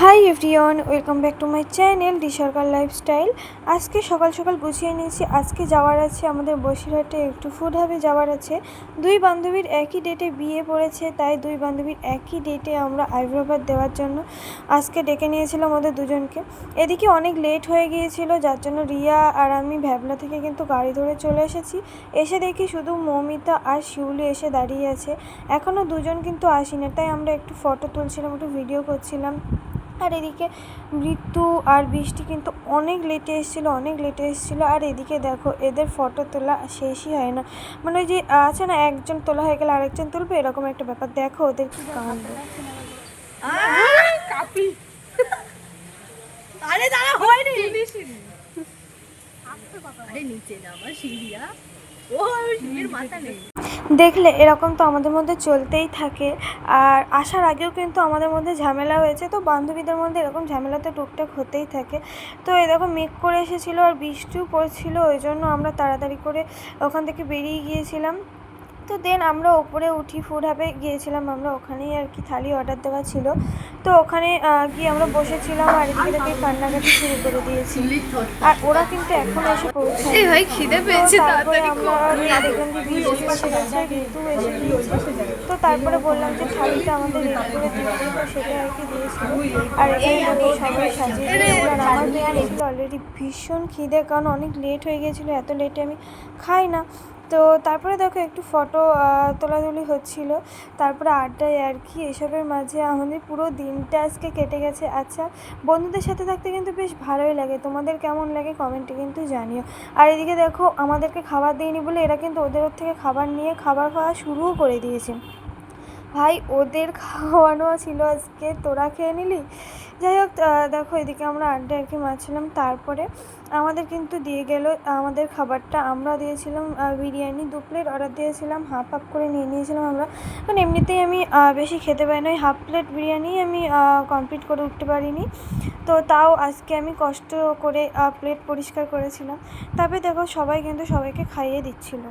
Hi everyone, welcome back to my channel D Sarkar lifestyle. আজকে সকাল সকাল গুছিয়ে নিয়েছি। আজকে যাওয়ার আছে আমাদের বসিরহাটে একটু ফুড হাবে যাওয়ার আছে। দুই বান্ধবীর একই ডেটে বিয়ে পড়েছে, তাই দুই বান্ধবীর একই ডেটে আমরা আইব্রোভাত দেওয়ার জন্য আজকে ডেকে নিয়েছিলাম ওদের দুজনকে। এদিকে অনেক লেট হয়ে গিয়েছিল, যার জন্য রিয়া আর আমি ভ্যাবলা থেকে কিন্তু গাড়ি ধরে চলে এসেছি। এসে দেখি শুধু মৌমিতা আর শিউলি এসে দাঁড়িয়ে আছে। এখনও দুজন কিন্তু আসেনি, তাই আমরা একটু ফটো তুলছিলাম, একটু ভিডিও করছিলাম। আর এদিকে মৃত্যু আর বৃষ্টি কিন্তু অনেক লেটে এসেছিল, অনেক লেটে এসেছিল। আর এদিকে দেখো, এদের ফটো তোলা শেষই হয় না। মানে ওই যে আছে না, একজন তোলা হয়ে গেলে আরেকজন তুলবে? এরকম একটা ব্যাপার। দেখো ওদের কি কাণ্ড। আরে নিচে সিঁড়িয়া ও সিঁড়ির মাথা নেই। দেখলে এরকম তো আমাদের মধ্যে চলতেই থাকে। আর আসার আগেও কিন্তু আমাদের মধ্যে ঝামেলা হয়েছে। তো বান্ধবীদের মধ্যে এরকম ঝামেলাতে টুকটাক হতেই থাকে। তো এরকম মেঘ করে এসেছিল আর বৃষ্টিও পড়ছিলো। ওই জন্য আমরা তাড়াতাড়ি করে ওখান থেকে বেরিয়ে গিয়েছিলাম। তো দেন আমরা ওপরে উঠি ফুড হাবে গিয়েছিলাম আমরা ওখানেই আর কি থালি অর্ডার দেওয়া ছিল। তো ওখানে গিয়ে আমরা বসেছিলাম আর এদিকে থেকে কান্নাকাটি শুরু করে দিয়েছি। আর ওরা কিন্তু এখন এসে পৌঁছায় এই ভাই খিদে পেয়েছে তারপরে আমরা এসে তো তারপরে বললাম যে থালিটা আমাদের রেডি করে তো সেটা আর কি দিয়েছিল। আর দেখো সবাই সাজিয়ে দিয়েছিল। আর আমার ছিল অলরেডি ভীষণ খিদে কারণ অনেক লেট হয়ে গিয়েছিল এত লেটে আমি খাই না। তো তারপরে দেখো একটু ফটো তোলাতুলি হচ্ছিল। তারপরে আড্ডায় আর কি, এসবের মাঝে আমাদের পুরো দিনটা আজকে কেটে গেছে। আচ্ছা বন্ধুদের সাথে থাকতে কিন্তু বেশ ভালোই লাগে। তোমাদের কেমন লাগে কমেন্টে কিন্তু জানিও। আর এদিকে দেখো, আমাদেরকে খাবার দিইনি বলে এরা কিন্তু ওদের থেকে খাবার নিয়ে খাবার খাওয়া শুরুও করে দিয়েছে। ভাই, ওদের খাওয়ানো ছিল আজকে। তোরা খেয়ে নিলি? যাই হোক দেখো, এদিকে আমরা আড্ডা আর কি মারছিলাম। তারপরে আমাদের কিন্তু দিয়ে গেল, আমাদের খাবারটা। আমরা দিয়েছিলাম বিরিয়ানি দু প্লেট, অর্ডার দিয়েছিলাম, হাফ হাফ করে নিয়ে নিয়েছিলাম আমরা। কারণ এমনিতেই আমি বেশি খেতে পারি না, ওই হাফ প্লেট বিরিয়ানি আমি কমপ্লিট করে উঠতে পারিনি। তো তাও আজকে আমি কষ্ট করে প্লেট পরিষ্কার করেছিলাম। তারপরে দেখো, সবাই কিন্তু সবাইকে খাইয়ে দিচ্ছিল।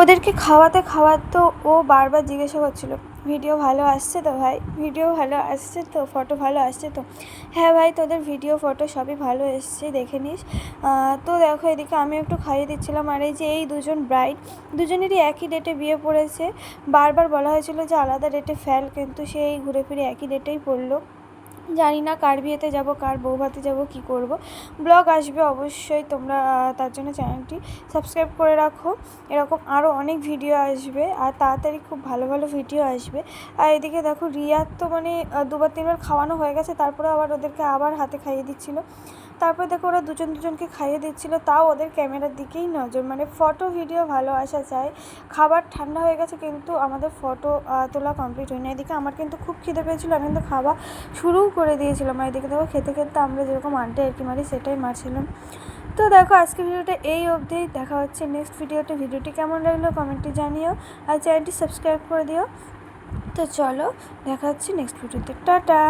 ওদেরকে খাওয়াতে খাওয়াতে ও বারবার জিজ্ঞাসা করছিল ভিডিও ভালো আসছে তো ভাই? ভিডিও ভালো আসছে তো? ফটো ভালো আসছে তো? হ্যাঁ ভাই, তোদের ভিডিও, ফটো সবই ভালো এসছে, দেখে নিস। তো দেখো এদিকে আমি একটু খাইয়ে দিচ্ছিলাম। আর এই যে এই দুজন ব্রাইড দুজনেরই একই ডেটে বিয়ে পড়েছে। বারবার বলা হয়েছিল যে আলাদা ডেটে ফেল, কিন্তু সেই ঘুরে ফিরে একই ডেটেই পড়ল। জানি না কার বিয়েতে যাব, কার বৌভাতে যাব, কি করব। ব্লগ আসবে অবশ্যই, তোমরা তার জন্য চ্যানেলটি সাবস্ক্রাইব করে রাখো। এরকম আরও অনেক ভিডিও আসবে, আর তাড়াতাড়ি খুব ভালো ভালো ভিডিও আসবে। আর এদিকে দেখো রিয়ার তো মানে দুবার তিনবার খাওয়ানো হয়ে গেছে, তারপরে আবার ওদেরকে আবার হাতে খাইয়ে দিচ্ছিল। তারপরে দেখো ওরা দুজন দুজনকে খাইয়ে দিচ্ছিল, তাও ওদের ক্যামেরার দিকেই নজর। মানে ফটো ভিডিও ভালো আসা চায় খাবার ঠান্ডা হয়ে গেছে কিন্তু আমাদের ফটো তোলা কমপ্লিট হয়নি। এদিকে আমার কিন্তু খুব খিদে পেয়েছিলো, আমি কিন্তু খাওয়া শুরুও করে দিয়েছিলাম। আর এদিকে দেখো খেতে খেতে আমরা যেরকম আড্ডা আর কি মারি, সেটাই মারছিলাম। তো দেখো আজকে ভিডিওটা এই অবধিই দেখা হচ্ছে নেক্সট ভিডিওতে ভিডিওটি কেমন লাগল কমেন্টে জানিও। আর চ্যানেলটি সাবস্ক্রাইব করে দিও। তো চলো, দেখা হচ্ছে নেক্সট ভিডিওতে টাটা!